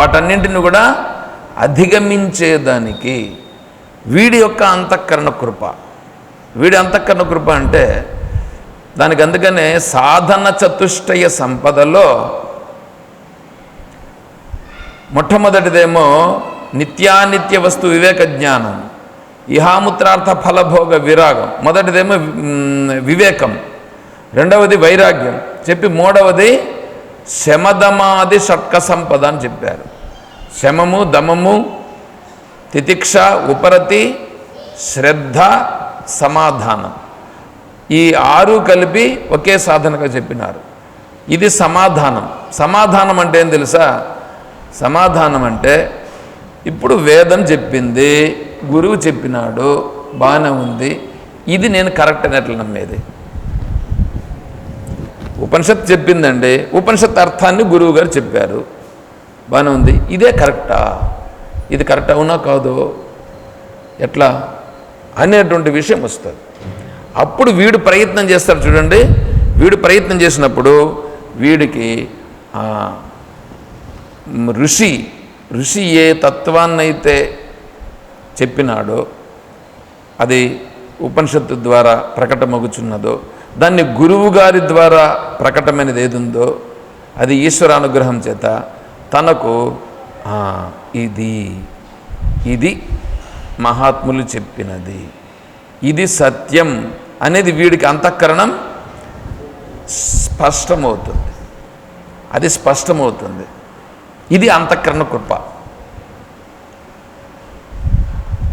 వాటన్నింటిని కూడా అధిగమించేదానికి వీడి యొక్క అంతఃకరణ కృప. వీడి అంతఃకరణ కృప అంటే దానికి అందుకనే సాధన చతుష్టయ సంపదలో మొట్టమొదటిదేమో నిత్యానిత్య వస్తు వివేక జ్ఞానం ఇహాముత్రార్థ ఫలభోగ విరాగం మొదటిదేమో వివేకం రెండవది వైరాగ్యం చెప్పి మూడవది శమదమాది షట్క సంపద అని చెప్పారు. శమము దమము తితిక్ష ఉపరతి శ్రద్ధ సమాధానం. ఈ ఆరు కలిపి ఒకే సాధనగా చెప్పినారు. ఇది సమాధానం. సమాధానం అంటే ఏం తెలుసా? సమాధానం అంటే ఇప్పుడు వేదం చెప్పింది గురువు చెప్పినాడు బాగానే ఉంది ఇది నేను కరెక్ట్ అనేట్లు నమ్మేది? ఉపనిషత్ చెప్పిందండి. ఉపనిషత్ అర్థాన్ని గురువు గారు చెప్పారు. బాగానే ఉంది. ఇదే కరెక్టా? ఇది కరెక్ట్ అవునా కాదు? ఎట్లా? అనేటువంటి విషయం వస్తుంది. అప్పుడు వీడు ప్రయత్నం చేస్తాడు చూడండి. వీడు ప్రయత్నం చేసినప్పుడు వీడికి ఋషి ఋషి ఏ తత్వాన్నైతే చెప్పినాడో అది ఉపనిషత్తు ద్వారా ప్రకటమగుచున్నదో దాన్ని గురువు గారి ద్వారా ప్రకటమైనది ఏది ఉందో అది ఈశ్వర అనుగ్రహం చేత తనకు ఇది ఇది మహాత్ములు చెప్పినది. ఇది సత్యం అనేది వీడికి అంతఃకరణం స్పష్టమవుతుంది. అది స్పష్టమవుతుంది. ఇది అంతఃకరణ కృప.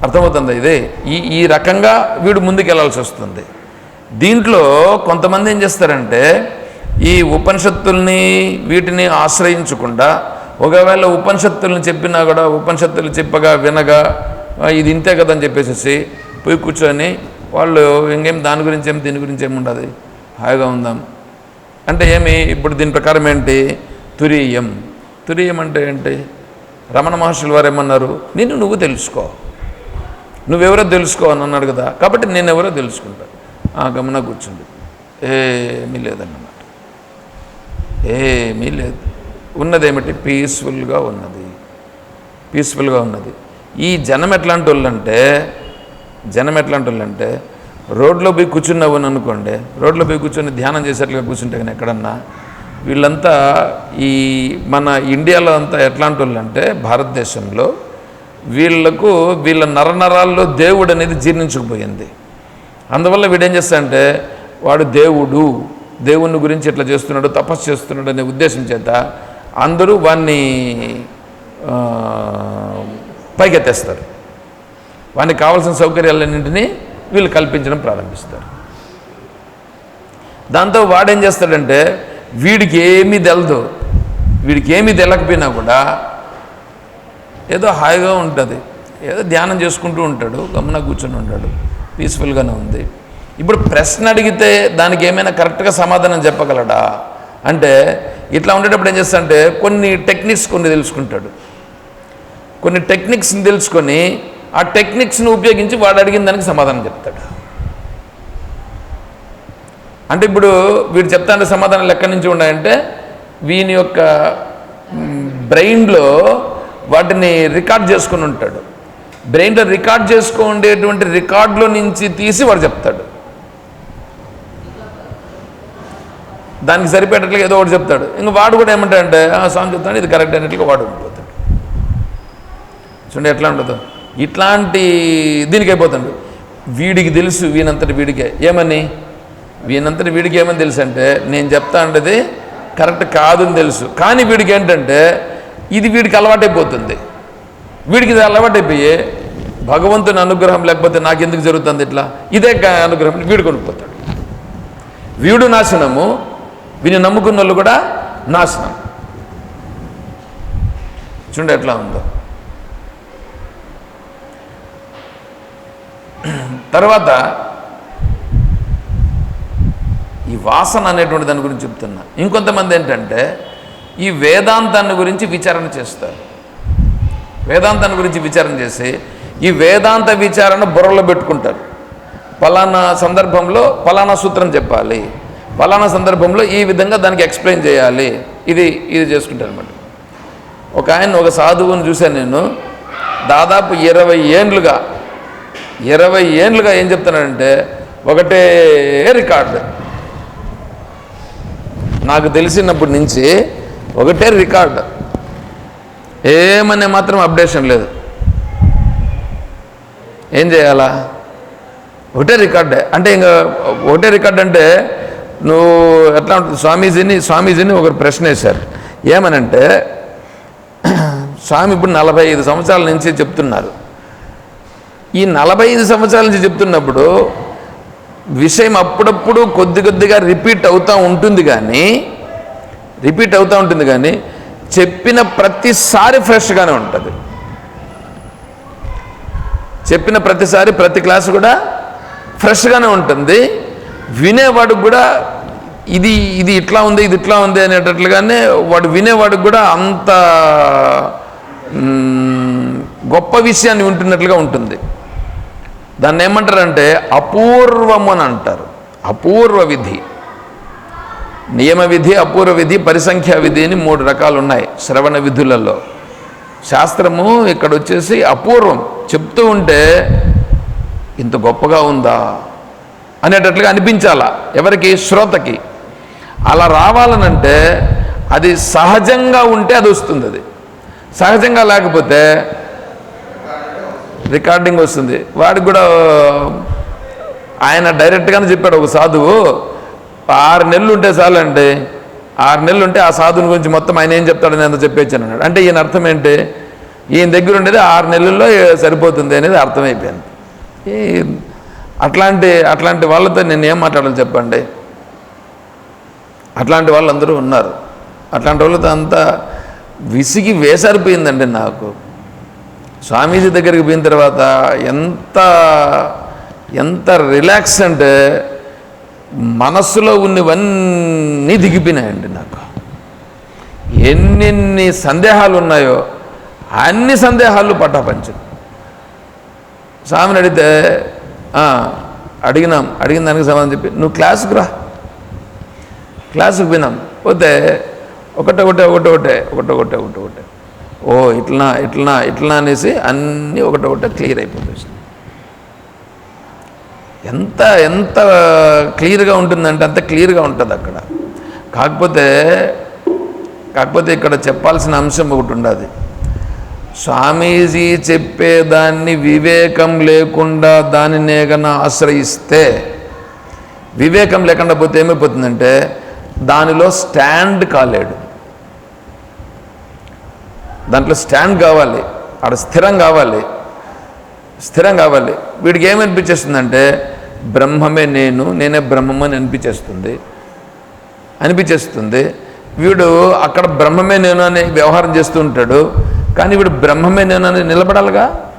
అర్థమవుతుంది ఇది? ఈ ఈ రకంగా వీడు ముందుకెళ్ళాల్సి వస్తుంది దీంట్లో కొంతమంది ఏం చేస్తారంటే ఈ ఉపనిషత్తుల్ని వీటిని ఆశ్రయించకుండా ఒకవేళ ఉపనిషత్తుల్ని చెప్పినా కూడా ఉపనిషత్తులు చెప్పగా వినగా ఇది ఇంతే కదని చెప్పేసి పోయి కూర్చొని వాళ్ళు ఇంకేం దాని గురించి ఏం దీని గురించి ఏముండదు హాయిగా ఉందాం. అంటే ఏమి? ఇప్పుడు దీని ప్రకారం ఏంటి? తురీయం. తురీయం అంటే ఏంటి? రమణ మహర్షులు వారు ఏమన్నారు? నిన్ను నువ్వు తెలుసుకో. నువ్వెవరో తెలుసుకో అని అన్నాడు కదా. కాబట్టి నేను ఎవరో తెలుసుకుంటా. ఆ గమన కూర్చుంది. ఏమీ లేదన్నమాట. ఏమీ లేదు. ఉన్నదేమిటి? పీస్ఫుల్గా ఉన్నది. పీస్ఫుల్గా ఉన్నది. ఈ జనం ఎట్లాంటి వాళ్ళంటే జనం ఎట్లాంటి వాళ్ళంటే రోడ్లో పోయి కూర్చున్నావు అని అనుకోండి రోడ్లో పోయి కూర్చొని ధ్యానం చేసేట్లుగా కూర్చుంటే కానీ ఎక్కడన్నా వీళ్ళంతా ఈ మన ఇండియాలో అంతా ఎట్లాంటి వాళ్ళు అంటే భారతదేశంలో వీళ్ళకు వీళ్ళ నరనరాల్లో దేవుడు అనేది జీర్ణించుకుపోయింది. అందువల్ల వీడేం చేస్తాడంటే వాడు దేవుడు దేవుని గురించి ఇట్లా చేస్తున్నాడు తపస్సు చేస్తున్నాడు అనే ఉద్దేశం చేత అందరూ వాణ్ణి పైకెత్తేస్తారు. వానికి కావాల్సిన సౌకర్యాలన్నింటినీ వీళ్ళు కల్పించడం ప్రారంభిస్తారు. దాంతో వాడేం చేస్తాడంటే వీడికి ఏమీ తెలదు. వీడికి ఏమీ తెలకపోయినా కూడా ఏదో హాయిగా ఉంటుంది. ఏదో ధ్యానం చేసుకుంటూ ఉంటాడు గమన కూర్చొని ఉంటాడు. పీస్ఫుల్గానే ఉంది. ఇప్పుడు ప్రశ్న అడిగితే దానికి ఏమైనా కరెక్ట్గా సమాధానం చెప్పగలడా? అంటే ఇట్లా ఉండేటప్పుడు ఏం చేస్తాడంటే కొన్ని టెక్నిక్స్ కొన్ని తెలుసుకుంటాడు. కొన్ని టెక్నిక్స్ని తెలుసుకొని ఆ టెక్నిక్స్ని ఉపయోగించి వాడు అడిగిన దానికి సమాధానం చెప్తాడు. అంటే ఇప్పుడు వీడు చెప్తాంటే సమాధానాలు ఎక్కడి నుంచి ఉన్నాయంటే వీని యొక్క బ్రెయిన్లో వాటిని రికార్డ్ చేసుకుని ఉంటాడు. బ్రెయిన్లో రికార్డ్ చేసుకోండేటువంటి రికార్డులో నుంచి తీసి వాడు చెప్తాడు. దానికి సరిపోయేటట్లుగా ఏదో ఒకటి చెప్తాడు. ఇంకా వాడు కూడా ఏమంటాడంటే "ఆ, స్వామి చెప్తాడు ఇది కరెక్ట్ అయినట్లుగా వాడు ఉండిపోతాడు. చూడండి ఎట్లా ఉండదు ఇట్లాంటి దీనికి అయిపోతాడు. వీడికి తెలుసు వీనంతటి వీడికే. ఏమని? వీనంతటి వీడికి ఏమని తెలుసు అంటే నేను చెప్తా అంటే కరెక్ట్ కాదని తెలుసు. కానీ వీడికి ఏంటంటే ఇది వీడికి అలవాటైపోతుంది. వీడికి ఇది అలవాటైపోయి భగవంతుని అనుగ్రహం లేకపోతే నాకు ఎందుకు జరుగుతుంది ఇట్లా? ఇదే అనుగ్రహం. వీడు కొనుక్కోతాడు వీడు నాశనము వీని నమ్ముకున్న వాళ్ళు కూడా నాశనం. చూడండి ఎట్లా ఉందో. తర్వాత ఈ వాసన అనేటువంటి దాని గురించి చెప్తున్నా. ఇంకొంతమంది ఏంటంటే ఈ వేదాంతాన్ని గురించి విచారణ చేస్తారు. వేదాంతాన్ని గురించి విచారణ చేసి ఈ వేదాంత విచారణ బుర్రలో పెట్టుకుంటారు. పలానా సందర్భంలో పలానా సూత్రం చెప్పాలి. పలానా సందర్భంలో ఈ విధంగా దానికి ఎక్స్ప్లెయిన్ చేయాలి. ఇది ఇది చేసుకుంటారు అనమాట ఒక ఆయన ఒక సాధువుని చూశాను నేను. దాదాపు ఇరవై ఏండ్లుగా ఇరవై ఏండ్లుగా ఏం చెప్తున్నాడంటే ఒకటే రికార్డు. నాకు తెలిసినప్పటి నుంచి ఒకటే రికార్డు. ఏమనే మాత్రం అప్డేషన్ లేదు. ఏం చేయాలా? ఒకటే రికార్డే. అంటే ఇంకా ఒకటే రికార్డ్ అంటే నువ్వు ఎట్లా ఉంటుంది స్వామీజీని స్వామీజీని ఒకరు ప్రశ్న వేశారు. ఏమనంటే స్వామి ఇప్పుడు నలభై ఐదు సంవత్సరాల నుంచి చెప్తున్నారు. ఈ నలభై ఐదు సంవత్సరాల నుంచి చెప్తున్నప్పుడు విషయం అప్పుడప్పుడు కొద్ది కొద్దిగా రిపీట్ అవుతూ ఉంటుంది కానీ రిపీట్ అవుతూ ఉంటుంది కానీ చెప్పిన ప్రతిసారి ఫ్రెష్గానే ఉంటుంది. చెప్పిన ప్రతిసారి ప్రతి క్లాసు కూడా ఫ్రెష్గానే ఉంటుంది. వినేవాడికి కూడా ఇది ఇది ఇట్లా ఉంది ఇది ఇట్లా ఉంది అనేటట్లుగానే వాడు వినేవాడికి కూడా అంత గొప్ప విషయాన్ని వింటున్నట్లుగా ఉంటుంది. దాన్ని ఏమంటారంటే అపూర్వం అని అంటారు. అపూర్వ విధి. నియమ విధి అపూర్వ విధి పరిసంఖ్యా విధి అని మూడు రకాలు ఉన్నాయి శ్రవణ విధులలో. శాస్త్రము ఇక్కడ వచ్చేసి అపూర్వం. చెప్తూ ఉంటే ఇంత గొప్పగా ఉందా? అనేటట్లుగా అనిపించాలా ఎవరికి? శ్రోతకి. అలా రావాలనంటే అది సహజంగా ఉంటే అది వస్తుంది అది. సహజంగా లేకపోతే రికార్డింగ్ వస్తుంది. వాడికి కూడా ఆయన డైరెక్ట్గానే చెప్పాడు ఒక సాధువు ఆరు నెలలు ఉంటే చాలండి. ఆరు నెలలు ఉంటే ఆ సాధువుని గురించి మొత్తం ఆయన ఏం చెప్తాడని అంత చెప్పేచ్చాను అన్నాడు. అంటే ఈయన అర్థం ఏంటి? ఈయన దగ్గర ఉండేది ఆరు నెలల్లో సరిపోతుంది అనేది అర్థమైపోయింది. ఈ అట్లాంటి అట్లాంటి వాళ్ళతో నేను ఏం మాట్లాడాలి చెప్పండి. అట్లాంటి వాళ్ళందరూ ఉన్నారు. అట్లాంటి వాళ్ళతో అంతా విసిగి వేసారిపోయిందండి నాకు. స్వామీజీ దగ్గరికి పోయిన తర్వాత ఎంత ఎంత రిలాక్స్ అంటే మనస్సులో ఉన్నవన్నీ దిగిపోయినాయండి నాకు. ఎన్నెన్ని సందేహాలు ఉన్నాయో అన్ని సందేహాలు పట్టాపంచం స్వామిని అడిగితే "ఆ, అడిగినాం అడిగిన దానికి సమాధానం చెప్పి నువ్వు క్లాసుకు రా. క్లాసుకు పోయినాం. పోతే ఒకటే ఒకటే ఒకటే ఒకటే ఒకటే ఒకటే ఒకటే ఒకటే. ఓ ఇట్లా ఇట్లా ఇట్లా అనేసి అన్నీ ఒకటే ఒకటే క్లియర్ అయిపోతుంది ఎంత ఎంత క్లియర్గా ఉంటుందంటే అంత క్లియర్గా ఉంటుంది అక్కడ. కాకపోతే కాకపోతే ఇక్కడ చెప్పాల్సిన అంశం ఒకటి ఉండదు. స్వామీజీ చెప్పేదాన్ని వివేకం లేకుండా దానినే గన ఆశ్రయిస్తే వివేకం లేకుండా పోతే ఏమైపోతుందంటే దానిలో స్టాండ్ కాలేడు. దాంట్లో స్టాండ్ కావాలి ఆడ స్థిరం కావాలి స్థిరం కావాలి. వీడికి ఏమనిపించేస్తుందంటే బ్రహ్మమే నేను నేనే బ్రహ్మమని అనిపించేస్తుంది. అనిపించేస్తుంది. వీడు అక్కడ బ్రహ్మమే నేను అని వ్యవహారం చేస్తూ ఉంటాడు. కానీ వీడు బ్రహ్మమే నేను అని నిలబడాలిగా?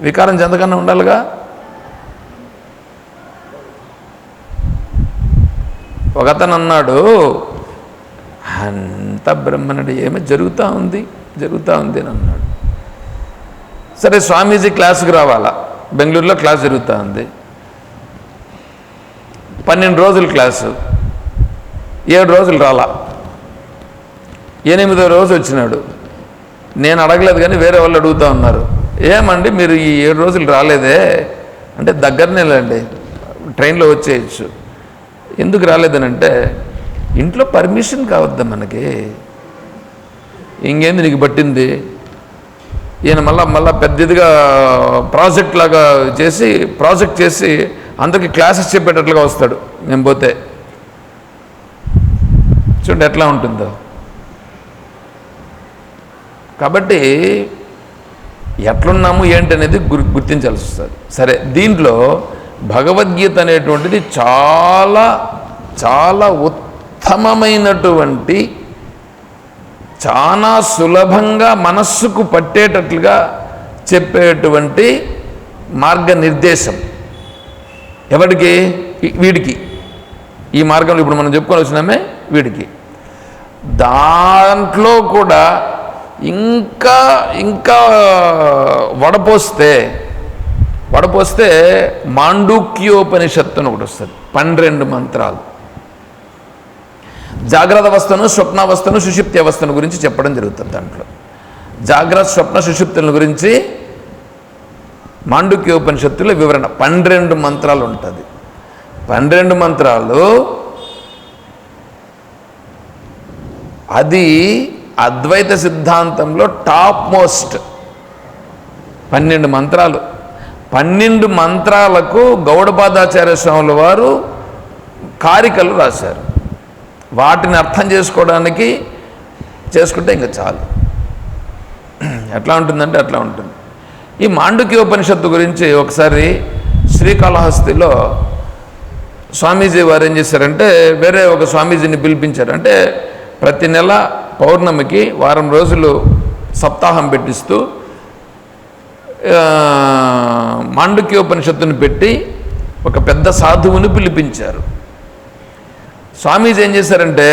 వికారం చెందకన్నా ఉండాలిగా? ఒకతను అన్నాడు అంత బ్రహ్మనుడు ఏమో జరుగుతూ ఉంది? జరుగుతూ ఉంది అని అన్నాడు. సరే స్వామీజీ క్లాసుకు రావాలా? బెంగళూరులో క్లాస్ జరుగుతూ ఉంది. పన్నెండు రోజులు క్లాసు. ఏడు రోజులు రాలా. ఎనిమిదో రోజు వచ్చినాడు. నేను అడగలేదు కానీ వేరే వాళ్ళు అడుగుతూ ఉన్నారు. ఏమండి మీరు ఈ ఏడు రోజులు రాలేదే? అంటే దగ్గరనే లేండి. ట్రైన్లో వచ్చేయచ్చు. ఎందుకు రాలేదనంటే ఇంట్లో పర్మిషన్ కావద్దా మనకి. ఇంకేంది నీకు పట్టింది? ఈయన మళ్ళా మళ్ళా పెద్దదిగా ప్రాజెక్ట్ లాగా చేసి ప్రాజెక్ట్ చేసి అందరికీ క్లాసెస్ చెప్పేటట్లుగా వస్తాడు. మేము పోతే. చూడండి ఎట్లా ఉంటుందో. కాబట్టి ఎట్లున్నాము ఏంటి అనేది గుర్ గుర్తించాల్సి వస్తుంది. సరే దీంట్లో భగవద్గీత అనేటువంటిది చాలా చాలా ఉత్తమమైనటువంటి చాలా సులభంగా మనస్సుకు పట్టేటట్లుగా చెప్పేటువంటి మార్గనిర్దేశం. ఎవరికి వీడికి. ఈ మార్గంలో ఇప్పుడు మనం చెప్పుకొని వచ్చినామే వీడికి. దాంట్లో కూడా ఇంకా ఇంకా వడపోస్తే వడపోస్తే మాండూక్యోపనిషత్తు అని ఒకటి వస్తుంది. పన్నెండు మంత్రాలు. జాగ్రత్త అవస్థను స్వప్నావస్థను సుషిప్తి అవస్థను గురించి చెప్పడం జరుగుతుంది దాంట్లో. జాగ్రత్త స్వప్న సుషిప్తుల గురించి మాండుక్యోపనిషత్తులో వివరణ. పన్నెండు మంత్రాలు ఉంటుంది. పన్నెండు మంత్రాలు అది అద్వైత సిద్ధాంతంలో టాప్ మోస్ట్. పన్నెండు మంత్రాలు. పన్నెండు మంత్రాలకు గౌడపాదాచార్య స్వాముల వారు కారికలు రాశారు. వాటిని అర్థం చేసుకోవడానికి చేసుకుంటే ఇంకా చాలు. ఎట్లా ఉంటుందంటే అట్లా ఉంటుంది. ఈ మాండుక్యోపనిషత్తు గురించి ఒకసారి శ్రీకాళహస్తిలో స్వామీజీ వారు ఏం చేశారంటే వేరే ఒక స్వామీజీని పిలిపించారు అంటే ప్రతి నెల పౌర్ణమికి వారం రోజులు సప్తాహం పెట్టిస్తూ మాండుక్యోపనిషత్తుని పెట్టి ఒక పెద్ద సాధువుని పిలిపించారు. స్వామీజీ ఏం చేశారంటే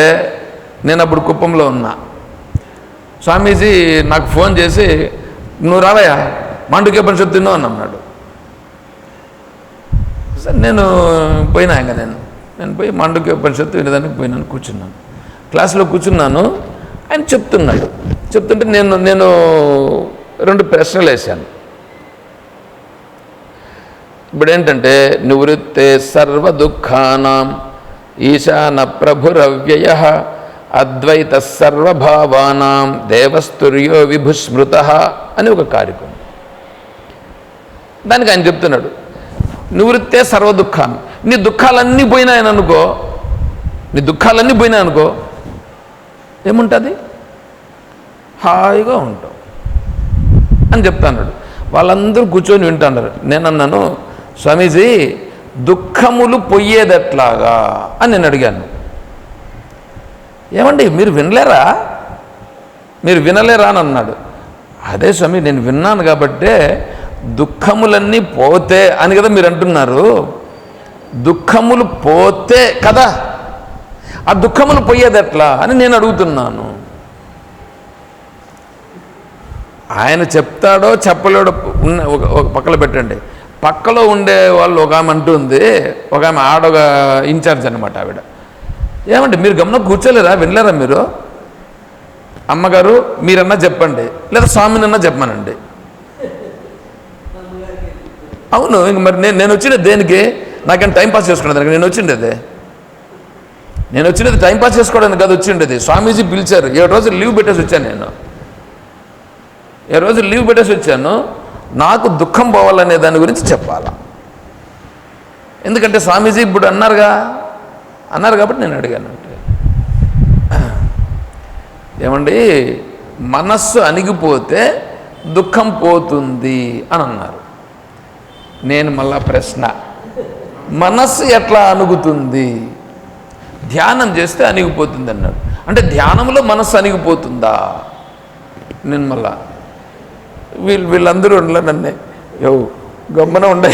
నేను అప్పుడు కుప్పంలో ఉన్నా. స్వామీజీ నాకు ఫోన్ చేసి నువ్వు రావయ్యా మాండుక్యోపనిషత్తు తిన్నావు అని అన్నాడు సరే నేను పోయినా ఇంకా నేను. నేను పోయి మాండుక్యోపనిషత్తు వినడానికి పోయినాను కూర్చున్నాను. క్లాస్లో కూర్చున్నాను ఆయన చెప్తున్నాడు. చెప్తుంటే నేను నేను రెండు ప్రశ్నలు వేశాను. ఇప్పుడు ఏంటంటే నివృత్తే సర్వ దుఃఖానాం ఈశాన ప్రభురవ్యయ అద్వైత సర్వభావానాం దేవస్తుర్యో విభుస్మృత అని ఒక కార్యక్రమం. దానికి ఆయన చెప్తున్నాడు నివృత్తే సర్వ దుఃఖాన్ని నీ దుఃఖాలన్నీ పోయినాయని అనుకో నీ దుఃఖాలన్నీ పోయినాయి అనుకో ఏముంటుంది? హాయిగా ఉంటావు. అని చెప్తాన్నాడు. వాళ్ళందరూ కూర్చొని వింటున్నారు. నేను అన్నాను స్వామీజీ దుఃఖములు పొయ్యేదట్లాగా అని నేను అడిగాను. ఏమండి మీరు వినలేరా? మీరు వినలేరా? అని అన్నాడు. అదే స్వామి నేను విన్నాను కాబట్టే దుఃఖములన్నీ పోతే అని కదా మీరు అంటున్నారు. దుఃఖములు పోతే కదా. ఆ దుఃఖములు పోయేది ఎట్లా అని నేను అడుగుతున్నాను. ఆయన చెప్తాడో చెప్పలేడో ఉన్న ఒక పక్కలో పక్కన పెట్టండి. పక్కలో ఉండే వాళ్ళు ఒక ఆమె అంటుంది ఒక ఆమె ఆడొక ఇన్ఛార్జ్ అనమాట ఆవిడ. ఏమండి మీరు గమనం కూర్చోలేరా? వినలేరా మీరు? అమ్మగారు మీరన్నా చెప్పండి. లేదా స్వామినన్నా చెప్పమనండి. అవును ఇంక మరి నేను నేను వచ్చినది దేనికి? నాకేం టైం పాస్ నేను వచ్చిండేది. నేను వచ్చినది టైం పాస్ చేసుకోవడానికి కాదు వచ్చిండేది. స్వామీజీ పిలిచారు. ఏడు రోజులు లీవ్ పెట్టేసి వచ్చాను నేను. ఏ రోజు లీవ్ పెట్టేసి వచ్చాను. నాకు దుఃఖం పోవాలనే దాని గురించి చెప్పాలా? ఎందుకంటే స్వామీజీ ఇప్పుడు అన్నారుగా అన్నారు కాబట్టి నేను అడిగాను అంటే ఏమండి? మనస్సు అణిగిపోతే దుఃఖం పోతుంది అని అన్నారు. నేను మళ్ళా ప్రశ్న. మనస్సు ఎట్లా అణుగుతుంది? ధ్యానం చేస్తే అణిగిపోతుంది అన్నాడు అంటే ధ్యానంలో మనస్సు అణిగిపోతుందా? నేను మళ్ళా వీళ్ళు వీళ్ళందరూ ఉండలే నన్నే యో గమ్మున ఉండే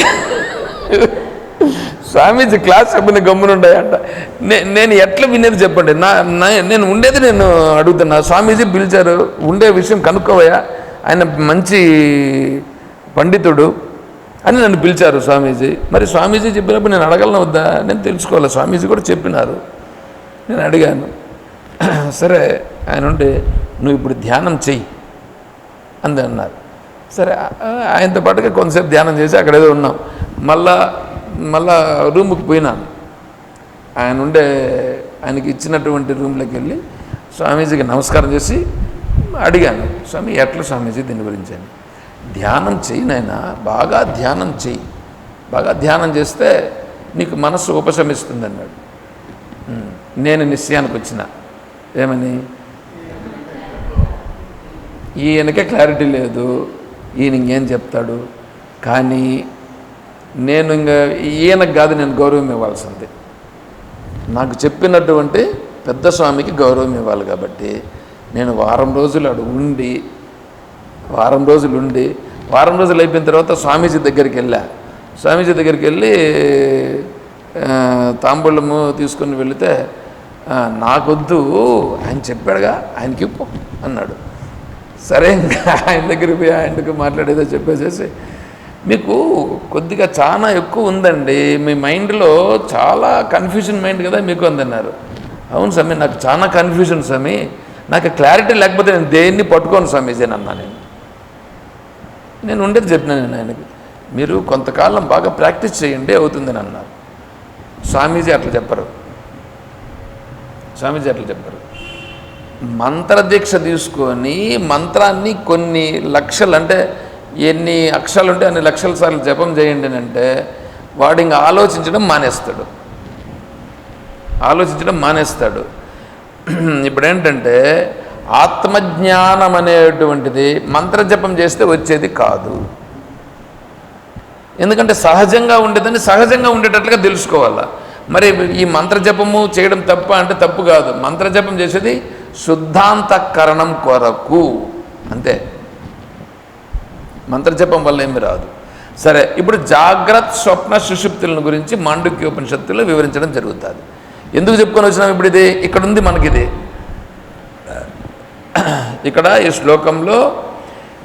స్వామీజీ క్లాస్ చెప్పిన గమ్మున ఉండాయంట. నే- నేను ఎట్లా వినేది చెప్పండి? నా నేను ఉండేది నేను అడుగుతున్నా. స్వామీజీ పిలిచారు ఉండే విషయం కనుక్కోవయ్యా. ఆయన మంచి పండితుడు. అని నన్ను పిలిచారు స్వామీజీ. మరి స్వామీజీ చెప్పినప్పుడు నేను అడగలను వద్దా? నేను తెలుసుకోవాలి? స్వామీజీ కూడా చెప్పినారు. నేను అడిగాను. సరే ఆయన ఉంటే నువ్వు ఇప్పుడు ధ్యానం చెయ్యి అంది అన్నారు. సరే ఆయనతో పాటుగా కొంతసేపు ధ్యానం చేసి అక్కడ ఏదో ఉన్నాం. మళ్ళా మళ్ళా రూముకి పోయినాను. ఆయన ఉండే ఆయనకి ఇచ్చినటువంటి రూమ్లోకి వెళ్ళి స్వామీజీకి నమస్కారం చేసి అడిగాను. స్వామి ఎట్లా స్వామీజీ దీని గురించి అని. ధ్యానం చెయ్యి నాయనా బాగా ధ్యానం చెయ్యి. బాగా ధ్యానం చేస్తే నీకు మనస్సు ఉపశమిస్తుంది అన్నాడు నేను నిశ్చయానికి వచ్చిన. ఏమని? ఈయనకే క్లారిటీ లేదు. ఈయన ఇంకేం చెప్తాడు? కానీ నేను ఇంకా ఈయనకు కాదు నేను గౌరవం ఇవ్వాల్సింది. నాకు చెప్పినటువంటి పెద్ద స్వామికి గౌరవం ఇవ్వాలి కాబట్టి నేను వారం రోజులు అడు ఉండి వారం రోజులు ఉండి వారం రోజులు అయిపోయిన తర్వాత స్వామీజీ దగ్గరికి వెళ్ళా. స్వామీజీ దగ్గరికి వెళ్ళి తాంబూలము తీసుకొని వెళితే నాకొద్దు ఆయన చెప్పాడుగా ఆయనకి ఇప్పు అన్నాడు. సరే ఇంకా ఆయన దగ్గరికి పోయి ఆయనకు మాట్లాడేదో చెప్పేసేసి మీకు కొద్దిగా చాలా ఎక్కువ ఉందండి మీ మైండ్లో చాలా కన్ఫ్యూజన్ మైండ్ కదా మీకు అందన్నారు అవును స్వామి నాకు చాలా కన్ఫ్యూజన్ స్వామి నాకు క్లారిటీ లేకపోతే నేను దేన్ని పట్టుకోను స్వామీజీ అని అన్నా నేను. నేను ఉండేది చెప్పినా నేను ఆయనకి మీరు కొంతకాలం బాగా ప్రాక్టీస్ చేయండి అవుతుందని అన్నారు. స్వామీజీ అట్లా చెప్పరు. స్వామీజీ అట్లా చెప్పరు. మంత్రదీక్ష తీసుకొని మంత్రాన్ని కొన్ని లక్షలు అంటే ఎన్ని అక్షరాలు ఉంటే అన్ని లక్షల సార్లు జపం చేయండి అని అంటే వాడు ఇంకా ఆలోచించడం మానేస్తాడు. ఆలోచించడం మానేస్తాడు. ఇప్పుడు ఏంటంటే ఆత్మజ్ఞానం అనేటువంటిది మంత్రజపం చేస్తే వచ్చేది కాదు. ఎందుకంటే సహజంగా ఉండేదని సహజంగా ఉండేటట్లుగా తెలుసుకోవాలా. మరి ఈ మంత్రజపము చేయడం తప్ప అంటే తప్పు కాదు. మంత్రజపం చేసేది శుద్ధాంతకరణం కొరకు. అంతే. మంత్రజపం వల్ల ఏమి రాదు. సరే ఇప్పుడు జాగ్రత్త స్వప్న సుషుప్తులను గురించి మాండుక్యోపనిషత్తులో వివరించడం జరుగుతుంది. ఎందుకు చెప్పుకొని వచ్చినాం ఇప్పుడు ఇది? ఇక్కడ ఉంది మనకిది. ఇక్కడ ఈ శ్లోకంలో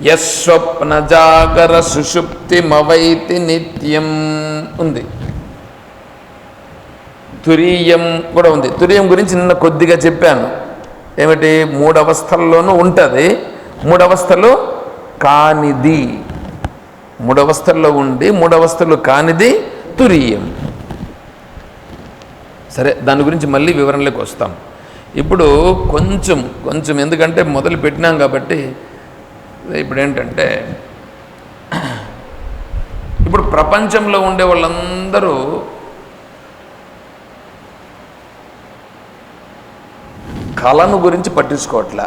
యస్వప్న జాగర సుషుప్తిమవైతి నిత్యం ఉంది. తురీయం కూడా ఉంది. తురీయం గురించి నిన్న కొద్దిగా చెప్పాను. ఏమిటి? మూడు అవస్థల్లోనూ ఉంటుంది. మూడవస్థలు కానిది. మూడవస్థల్లో ఉండి మూడవస్థలు కానిది తురీయం. సరే దాని గురించి మళ్ళీ వివరణలోకి వస్తాం. ఇప్పుడు కొంచెం కొంచెం ఎందుకంటే మొదలు పెట్టినాం కాబట్టి ఇప్పుడు ఏంటంటే ఇప్పుడు ప్రపంచంలో ఉండే వాళ్ళందరూ కళను గురించి పట్టించుకోవట్లే.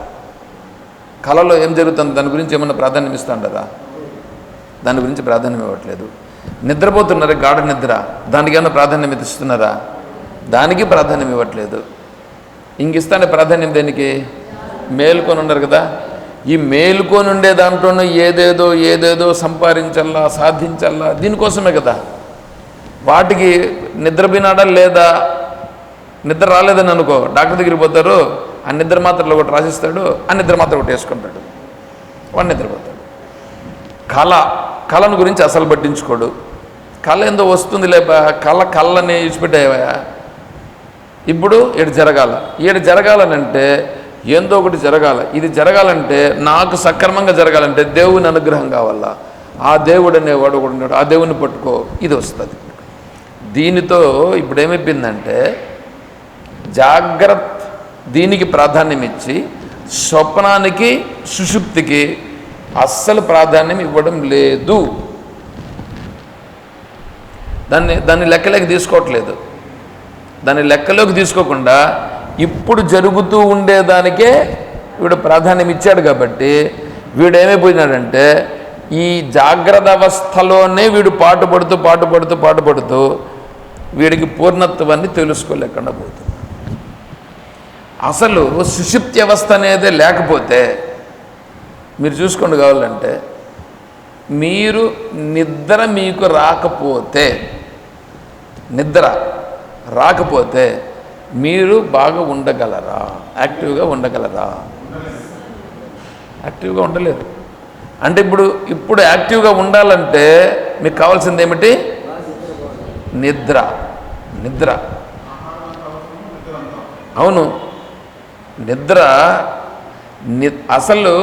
కళలో ఏం జరుగుతుంది? దాని గురించి ఏమన్నా ప్రాధాన్యం ఇస్తాండరా? దాని గురించి ప్రాధాన్యం ఇవ్వట్లేదు. నిద్రపోతున్నారా గాఢ నిద్ర. దానికి ఏమైనా ప్రాధాన్యం ఇస్తున్నారా? దానికి ప్రాధాన్యం ఇవ్వట్లేదు. ఇంక ఇస్తాను ప్రాధాన్యం దేనికి? మేలుకొని ఉన్నారు కదా. ఈ మేలుకొని ఉండే దాంట్లోనూ ఏదేదో ఏదేదో సంపాదించాలా సాధించాలా దీనికోసమే కదా. వాటికి నిద్రపోయినాడా లేదా? నిద్ర రాలేదని అనుకో. డాక్టర్ దగ్గరికి పోతారు ఆ నిద్ర మాత్రలు ఒకటి రాసిస్తాడు ఆ నిద్ర మాత్రం ఒకటి వేసుకుంటాడు. వాడు నిద్రపోతాడు. కళ కళను గురించి అసలు పట్టించుకోడు. కళ ఏందో వస్తుంది లేప? కళ కళ్ళని ఇచ్చిపెట్టాయా ఇప్పుడు ఈడు జరగాల. ఈడు జరగాలనంటే ఏందో ఒకటి జరగాల. ఇది జరగాలంటే నాకు సక్రమంగా జరగాలంటే దేవుని అనుగ్రహం కావాలా? ఆ దేవుడు అనేవాడు ఒకడు ఉన్నాడు. ఆ దేవుని పట్టుకో. ఇది వస్తుంది. దీనితో ఇప్పుడు ఏమైపోయిందంటే జాగ్రత్త దీనికి ప్రాధాన్యం ఇచ్చి స్వప్నానికి సుషుప్తికి అస్సలు ప్రాధాన్యం ఇవ్వడం లేదు. దాన్ని దాన్ని లెక్కలేక తీసుకోవట్లేదు. దాన్ని లెక్కలోకి తీసుకోకుండా ఇప్పుడు జరుగుతూ ఉండేదానికే వీడు ప్రాధాన్యం ఇచ్చాడు కాబట్టి వీడు ఏమైపోయినాడంటే ఈ జాగ్రత్త అవస్థలోనే వీడు పాటుపడుతూ పాటుపడుతూ పాటుపడుతూ వీడికి పూర్ణత్వాన్ని తెలుసుకోలేకుండా పోతుంది. అసలు సుషుప్తి అవస్థ అనేది లేకపోతే మీరు చూసుకోండి కావాలంటే మీరు నిద్ర మీకు రాకపోతే నిద్ర రాకపోతే మీరు బాగా ఉండగలరా? యాక్టివ్గా ఉండగలరా? యాక్టివ్గా ఉండలేరు అంటే ఇప్పుడు ఇప్పుడు యాక్టివ్గా ఉండాలంటే మీకు కావాల్సింది ఏమిటి? నిద్ర. నిద్ర. అవును. నిద్ర ని అసలు